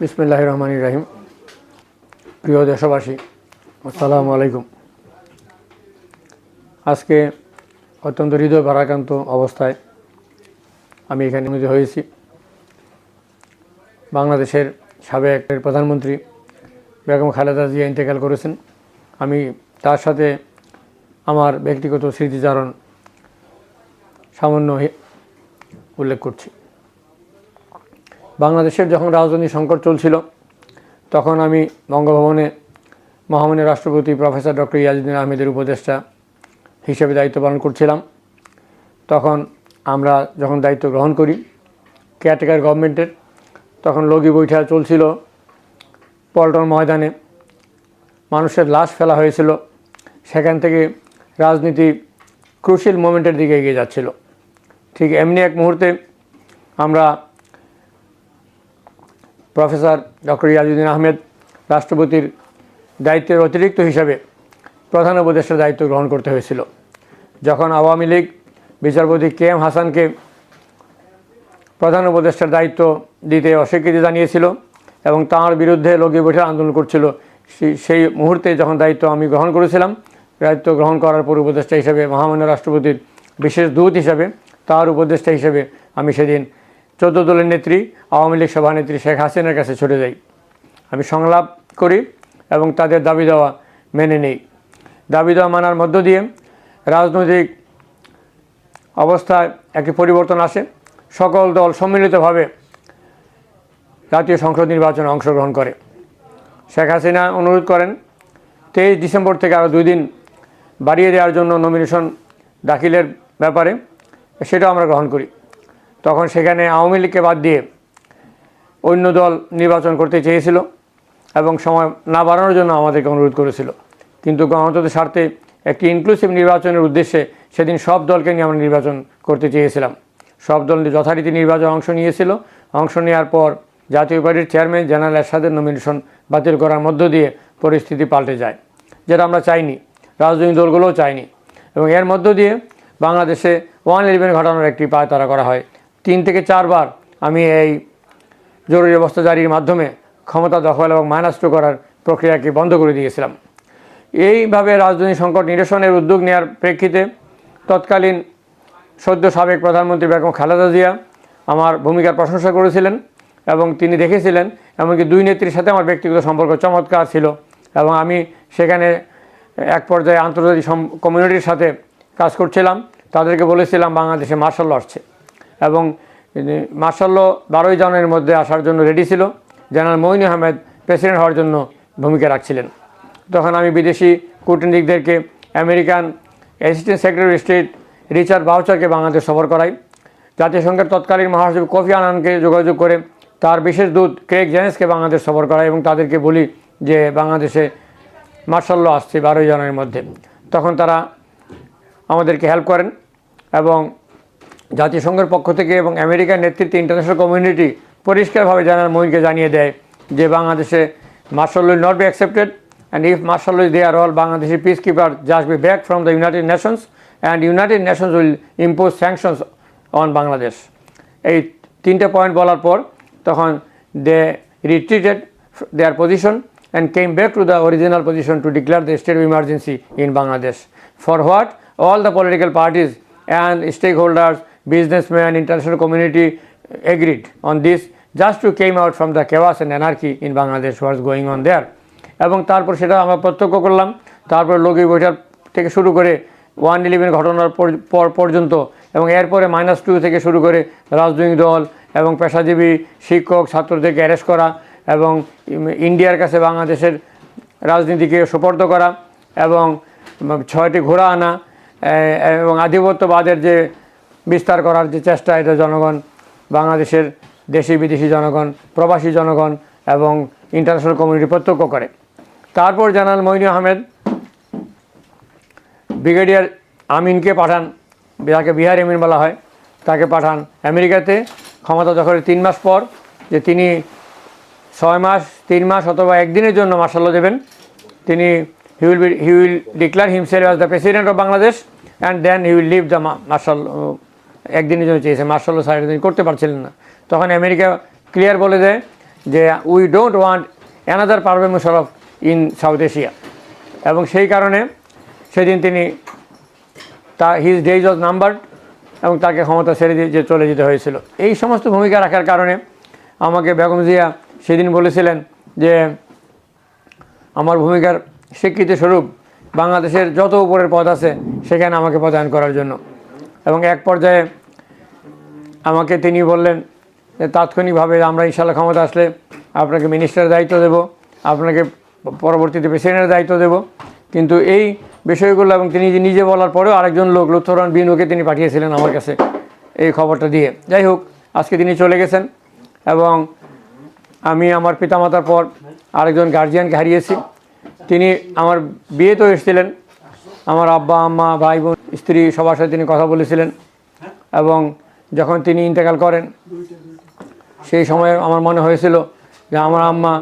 বিসমিল্লাহ রহমান রাহিম প্রিয় দেশবাসী, আসসালামু আলাইকুম। আজকে অত্যন্ত হৃদয় ভারাক্রান্ত অবস্থায় আমি এখানে নিয়োজিত হয়েছি। বাংলাদেশের সাবেক প্রধানমন্ত্রী বেগম খালেদা জিয়া ইন্তেকাল করেছেন। আমি তার সাথে আমার ব্যক্তিগত স্মৃতিচারণ সামান্য উল্লেখ করছি। বাংলাদেশের যখন রাজধানী সংকট চলছিল, তখন আমি বঙ্গভবনে মহামান্য রাষ্ট্রপতি প্রফেসর ডক্টর ইয়াজুদ্দিন আহমেদের উপদেষ্টা হিসেবে দায়িত্ব পালন করছিলাম। তখন আমরা যখন দায়িত্ব গ্রহণ করি কেয়ারটেকার গভর্নমেন্টের, তখন লগি বৈঠা চলছিল পল্টন ময়দানে। মানুষের লাশ ফেলা হয়েছিল, সেখান থেকে রাজনীতি ক্রুশিয়াল মোমেন্টের দিকে এগিয়ে যাচ্ছিল। ঠিক এমনি এক মুহূর্তে আমরা প্রফেসর ডক্টর ইয়াজুদ্দিন আহমেদ রাষ্ট্রপতির দায়িত্বের অতিরিক্ত হিসাবে প্রধান উপদেষ্টার দায়িত্ব গ্রহণ করতে হয়েছিল। যখন আওয়ামী লীগ বিচারপতি কে এম হাসানকে প্রধান উপদেষ্টার দায়িত্ব দিতে অস্বীকৃতি জানিয়েছিল এবং তাঁর বিরুদ্ধে লগি বৈঠে আন্দোলন করছিল সেই মুহূর্তে যখন দায়িত্ব আমি গ্রহণ করেছিলাম, দায়িত্ব গ্রহণ করার পর উপদেষ্টা হিসেবে মহামান্য রাষ্ট্রপতির বিশেষ দূত হিসাবে তার উপদেষ্টা হিসেবে আমি সেদিন চোদ্দ দলের নেত্রী, আওয়ামী লীগ সভানেত্রী শেখ হাসিনার কাছে ছুটে যাই। আমি সংলাপ করি এবং তাদের দাবি দেওয়া মেনে নেই। দাবি দেওয়া মানার মধ্য দিয়ে রাজনৈতিক অবস্থায় একটি পরিবর্তন আসে। সকল দল সম্মিলিতভাবে জাতীয় সংসদ নির্বাচনে অংশগ্রহণ করে। শেখ হাসিনা অনুরোধ করেন, তেইশ ডিসেম্বর থেকে আরও দুই দিন বাড়িয়ে দেওয়ার জন্য নমিনেশন দাখিলের ব্যাপারে, সেটাও আমরা গ্রহণ করি। তখন সেখানে আওয়ামী লীগকে বাদ দিয়ে অন্য দল নির্বাচন করতে চেয়েছিল এবং সময় না বাড়ানোর জন্য আমাদেরকে অনুরোধ করেছিল। কিন্তু গণতন্ত্রের স্বার্থে একটি ইনক্লুসিভ নির্বাচনের উদ্দেশ্যে সেদিন সব দলকে নিয়ে আমরা নির্বাচন করতে চেয়েছিলাম। সব দল যথারীতি নির্বাচন অংশ নিয়েছিল। অংশ নেওয়ার পর জাতীয় পার্টির চেয়ারম্যান জেনারেল এরশাদের নমিনেশন বাতিল করার মধ্য দিয়ে পরিস্থিতি পাল্টে যায়, যেটা আমরা চাইনি। রাজনৈতিক দলগুলোও চাইনি এবং এর মধ্য দিয়ে বাংলাদেশে ওয়ান ইলেভেন ঘটানোর একটি পায় তারা করা হয়। তিন থেকে চারবার আমি এই জরুরি অবস্থা জারির মাধ্যমে ক্ষমতা দখল এবং মাইনাস করার প্রক্রিয়াকে বন্ধ করে দিয়েছিলাম। এইভাবে রাজনৈতিক সংকট নিরসনের উদ্যোগ নেওয়ার প্রেক্ষিতে তৎকালীন সদ্য সাবেক প্রধানমন্ত্রী বেগম খালেদা জিয়া আমার ভূমিকার প্রশংসা করেছিলেন এবং তিনি দেখেছিলেন, এমনকি দুই নেত্রীর সাথে আমার ব্যক্তিগত সম্পর্ক চমৎকার ছিল এবং আমি সেখানে এক পর্যায়ে আন্তর্জাতিক কমিউনিটির সাথে কাজ করছিলাম। তাদেরকে বলেছিলাম, বাংলাদেশে মার্শাল আসছে। এবং মার্শাল ল বারোই জানুয়ারির মধ্যে আসার জন্য রেডি ছিল। জেনারেল মঈন আহমেদ প্রেসিডেন্ট হওয়ার জন্য ভূমিকা রাখছিলেন। তখন আমি বিদেশি কূটনীতিকদেরকে, American assistant secretary state Richard বাউচারকে Bangladesh সফর করাই। জাতিসংঘের তৎকালীন মহাসচিব কফি আনানকে যোগাযোগ করে তার বিশেষ দূত ক্রেক জেনেসকে বাংলাদেশ সফর করাই এবং তাদেরকে বলি যে বাংলাদেশে মার্শাল ল আসছে বারোই জানুয়ারির মধ্যে। তখন তারা আমাদেরকে হেল্প করেন এবং জাতিসংঘের পক্ষ থেকে এবং আমেরিকার নেতৃত্বে ইন্টারন্যাশনাল কমিউনিটি পরিষ্কারভাবে জানার মোহিনকে জানিয়ে দেয় যে বাংলাদেশে martial will not be accepted and if martial is there all Bangladeshi peace keeper just be back from the United Nations and United Nations will impose sanctions on Bangladesh এই তিনটে point বলার পর তখন they retreated their position and came back to the original position to declare the state emergency in Bangladesh for For all the political political and and stakeholders, businessmen, international community agreed on this just to came out from the chaos and anarchy in Bangladesh was going on there. এবং তারপর সেটা আমরা প্রত্যক্ষ করলাম তারপর লগি বৈঠার থেকে শুরু করে ওয়ান ইলেভেন ঘটনার পর- পর পর্যন্ত এবং এরপরে মাইনাস টু থেকে শুরু করে রাজনৈতিক দল এবং পেশাজীবী শিক্ষক ছাত্রদেরকে অ্যারেস্ট করা এবং ইন্ডিয়ার কাছে বাংলাদেশের রাজনীতিকে সুপর্দ করা এবং ছয়টি ঘোড়া আনা এবং আধিপত্যবাদের যে বিস্তার করার যে চেষ্টা, এটা জনগণ, বাংলাদেশের দেশি বিদেশি জনগণ, প্রবাসী জনগণ এবং ইন্টারন্যাশনাল কমিউনিটি প্রত্যক্ষ করে। তারপর জানাল মইনু আহমেদ, ব্রিগেডিয়ার আমিনকে পাঠান, যাকে বিহার এমিন বলা হয়, তাকে পাঠান আমেরিকাতে। ক্ষমতা দখলের তিন মাস পর যে তিনি ছয় মাস, তিন মাস অথবা একদিনের জন্য মার্শাল দেবেন, তিনি he will be he will declare himself as the president of Bangladesh and then he will leave the martial একদিনের জন্য চেয়েছে। মার্শাল সাইড তিনি করতে পারছিলেন না। তখন আমেরিকা ক্লিয়ার বলে দেয় যে we don't want another Pervez Musharraf in South Asia এবং সেই কারণে সেদিন তিনি তা হিজ ডেজ ওয়াজ নাম্বার এবং তাকে ক্ষমতা ছেড়ে দিয়ে চলে যেতে হয়েছিল। এই সমস্ত ভূমিকা রাখার কারণে আমাকে বেগম জিয়া সেদিন বলেছিলেন যে, আমার ভূমিকার স্বীকৃতি স্বরূপ বাংলাদেশের যত উপরের পদ আছে, সেখানে আমাকে পদায়ন করার জন্য। এবং এক পর্যায়ে আমাকে তিনি বললেন যে তাৎক্ষণিকভাবে আমরা ইনশাল্লাহ ক্ষমতা আসলে আপনাকে মিনিস্টারের দায়িত্ব দেব, আপনাকে পরবর্তীতে প্রেসিডেন্টের দায়িত্ব দেব। কিন্তু এই বিষয়গুলো এবং তিনি নিজে বলার পরেও আরেকজন লোক লুথরান বিনুকে তিনি পাঠিয়েছিলেন আমার কাছে এই খবরটা দিয়ে। যাই হোক, আজকে তিনি চলে গেছেন এবং আমি আমার পিতামাতার পর আরেকজন গার্জিয়ানকে হারিয়েছি। তিনি আমার বিয়েতেও এসেছিলেন। আমার আব্বা, আম্মা, ভাই, বোন, স্ত্রী সবার সাথে তিনি কথা বলেছিলেন এবং যখন তিনি ইন্তেকাল করেন, সেই সময়ে আমার মনে হয়েছিল যে আমার আম্মা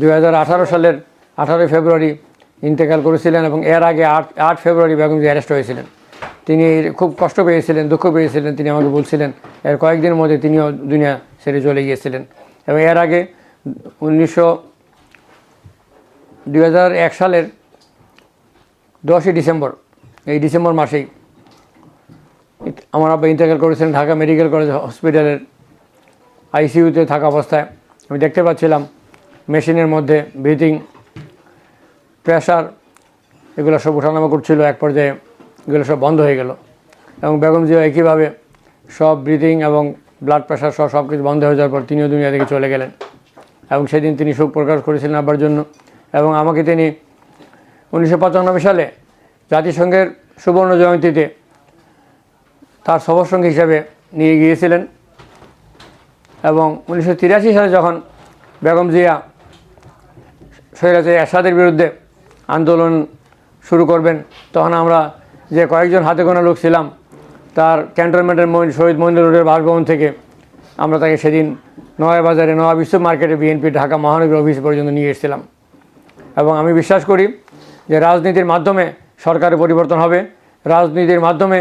দু হাজার আঠারো সালের আঠারোই ফেব্রুয়ারি ইন্তেকাল করেছিলেন এবং এর আগে আট আট ফেব্রুয়ারি বেগম অ্যারেস্ট হয়েছিলেন। তিনি খুব কষ্ট পেয়েছিলেন, দুঃখ পেয়েছিলেন, তিনি আমাকে বলছিলেন, এর কয়েকদিনের মধ্যে তিনিও দুনিয়া ছেড়ে চলে গিয়েছিলেন। এবং এর আগে উনিশশো, দুই সালের দশই ডিসেম্বর, এই ডিসেম্বর মাসেই। আমার আব্বা ইন্তেকাল করেছিলেন, ঢাকা মেডিকেল কলেজ হসপিটালের আইসিইউতে থাকা অবস্থায়। আমি দেখতে পাচ্ছিলাম, মেশিনের মধ্যে ব্রিথিং প্রেশার এগুলো সব ওঠানামা করছিল, এক পর্যায়ে এগুলো সব বন্ধ হয়ে গেল। এবং বেগম একইভাবে সব ব্রিথিং এবং ব্লাড প্রেশার সব সব কিছু বন্ধ হয়ে যাওয়ার পর তিনিও দুনিয়া থেকে চলে গেলেন। এবং সেদিন তিনি শোক প্রকাশ করেছিলেন আব্বার জন্য। এবং আমাকে তিনি উনিশশো পঁচানব্বই সালে জাতিসংঘের সুবর্ণ জয়ন্তীতে তার সফরসঙ্গী হিসাবে নিয়ে গিয়েছিলেন এবং উনিশশো তিরাশি সালে যখন বেগম জিয়া সৈরাজে এরশাদের বিরুদ্ধে আন্দোলন শুরু করবেন, তখন আমরা যে কয়েকজন হাতে গোনা লোক ছিলাম, তার ক্যান্টনমেন্টের শহীদ মহিন্দর রোডের বাসভবন থেকে আমরা তাকে সেদিন নয়া বাজারে নয়া বিশ্ব মার্কেটে বিএনপি ঢাকা মহানগর অফিস পর্যন্ত নিয়ে এসেছিলাম। এবং আমি বিশ্বাস করি যে রাজনীতির মাধ্যমে সরকারের পরিবর্তন হবে, রাজনীতির মাধ্যমে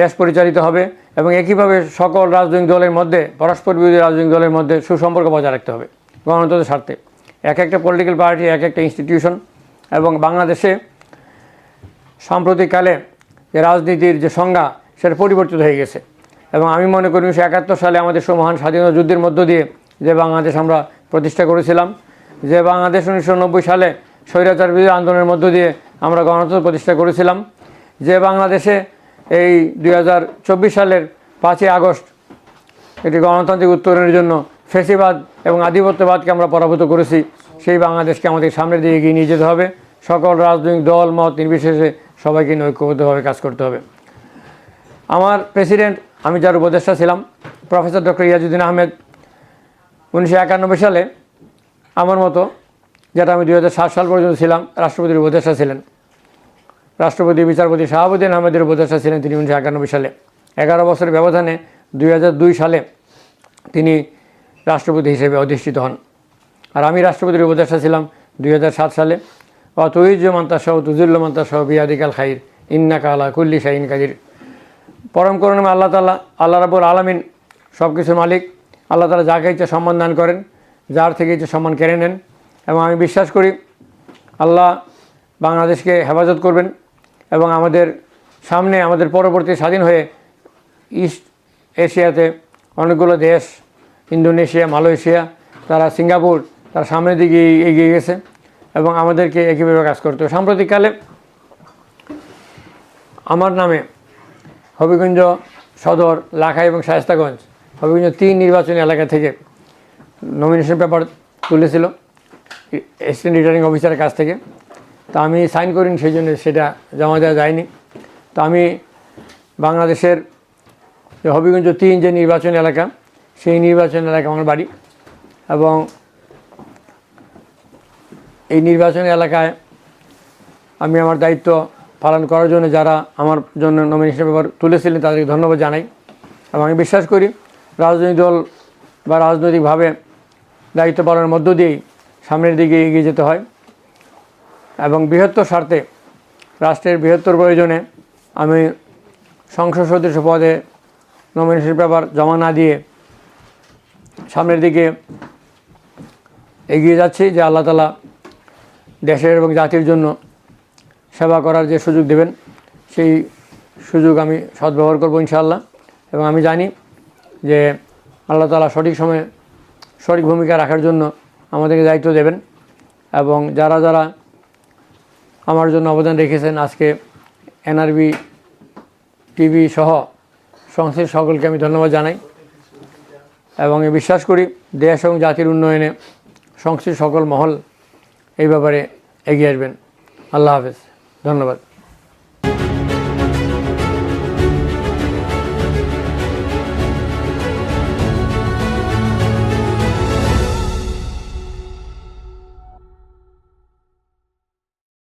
দেশ পরিচালিত হবে এবং একইভাবে সকল রাজনৈতিক দলের মধ্যে, পরস্পর বিরোধী রাজনৈতিক দলের মধ্যে সুসম্পর্ক বজায় রাখতে হবে গণতন্ত্রের স্বার্থে। এক একটা পলিটিক্যাল পার্টি এক একটা ইনস্টিটিউশন এবং বাংলাদেশে সাম্প্রতিককালে যে রাজনীতির যে সংজ্ঞা, সেটা পরিবর্তিত হয়ে গেছে এবং আমি মনে করি উনিশশো একাত্তর সালে আমাদের মহান স্বাধীনতা যুদ্ধের মধ্য দিয়ে যে বাংলাদেশ আমরা প্রতিষ্ঠা করেছিলাম, যে বাংলাদেশ উনিশশো নব্বই সালে স্বৈরাচার বিরোধী আন্দোলনের মধ্য দিয়ে আমরা গণতন্ত্র প্রতিষ্ঠা করেছিলাম, যে বাংলাদেশে এই দু হাজার চব্বিশ সালের পাঁচই আগস্ট এটি গণতান্ত্রিক উত্তরণের জন্য ফেসিবাদ এবং আধিপত্যবাদকে আমরা পরাভূত করেছি, সেই বাংলাদেশকে আমাদের সামনের দিকে এগিয়ে নিয়ে যেতে হবে। সকল রাজনৈতিক দল, মত নির্বিশেষে সবাইকে ঐক্যবদ্ধভাবে কাজ করতে হবে। আমার প্রেসিডেন্ট, আমি যার উপদেষ্টা ছিলাম, প্রফেসর ডক্টর ইয়াজুদ্দিন আহমেদ। উনিশশো একানব্বই সালে আমার মতো যেটা আমি দুই হাজার সাত সাল পর্যন্ত ছিলাম, রাষ্ট্রপতির উপদেষ্টা ছিলেন। রাষ্ট্রপতি, বিচারপতি শাহাবুদ্দিন আহমেদের উপদেষ্টা ছিলেন তিনি উনিশশো একানব্বই সালে। এগারো বছরের ব্যবধানে দুই হাজার দুই সালে তিনি রাষ্ট্রপতি হিসেবে অধিষ্ঠিত হন। আর আমি রাষ্ট্রপতির উপদেষ্টা ছিলাম দুই হাজার সাত সালে। অতুইজ মান্তা সহ তুজুল্ল মান্তা সহ, বিয়াদিকাল খাইর ইন্না কালা কুল্লি শাহিন কাদির। পরম করুণামে আল্লাহ তালা আল্লাহ রাবুল আলমিন সব কিছুর মালিক। আল্লাহ তালা যাকে ইচ্ছে সম্মান দান করেন, যার থেকে ইচ্ছে সম্মান কেড়ে নেন। এবং আমি বিশ্বাস করি আল্লাহ বাংলাদেশকে হেফাজত করবেন এবং আমাদের সামনে আমাদের পরবর্তী স্বাধীন হয়ে ইস্ট এশিয়াতে অনেকগুলো দেশ, ইন্দোনেশিয়া, মালয়েশিয়া, তারা সিঙ্গাপুর, তারা সামনের দিকে এগিয়ে গেছে এবং আমাদেরকে একইভাবে কাজ করতে হবে। সাম্প্রতিককালে আমার নামে হবিগঞ্জ সদর লাখা এবং শায়স্তাগঞ্জ, হবিগঞ্জ তিন নির্বাচনী এলাকা থেকে নমিনেশন পেপার তুলেছিল। অ্যাসিস্ট্যান্ট রিটার্নিং অফিসারের কাছ থেকে। তা আমি সাইন করিনি, সেই জন্য সেটা জমা দেওয়া যায়নি। তো আমি বাংলাদেশের হবিগঞ্জ তিন যে নির্বাচন এলাকা, সেই নির্বাচন এলাকা আমার বাড়ি এবং এই নির্বাচন এলাকায় আমি আমার দায়িত্ব পালন করার জন্য যারা আমার জন্য নমিনেশন পেপার তুলেছিলেন, তাদেরকে ধন্যবাদ জানাই এবং আমি বিশ্বাস করি রাজনৈতিক দল বা রাজনৈতিকভাবে দায়িত্ব পালনের মধ্য দিয়েই সামনের দিকে এগিয়ে যেতে হয় এবং বৃহত্তর স্বার্থে, রাষ্ট্রের বৃহত্তর প্রয়োজনে আমি সংসদ সদস্য পদে নমিনেশন পেপার জমা না দিয়ে সামনের দিকে এগিয়ে যাচ্ছি যে আল্লাহ তালা দেশের এবং জাতির জন্য সেবা করার যে সুযোগ দেবেন, সেই সুযোগ আমি সদ্ব্যবহার করব ইনশাআল্লাহ। এবং আমি জানি যে আল্লাহ তালা সঠিক সময়ে সঠিক ভূমিকা রাখার জন্য আমাদেরকে দায়িত্ব দেবেন এবং যারা যারা আমার জন্য অবদান রেখেছেন আজকে এনআরবি টিভি সহ সংশ্লিষ্ট সকলকে আমি ধন্যবাদ জানাই এবং বিশ্বাস করি দেশ এবং জাতির উন্নয়নে সংশ্লিষ্ট সকল মহল এই ব্যাপারে এগিয়ে আসবেন। আল্লাহ হাফেজ। ধন্যবাদ।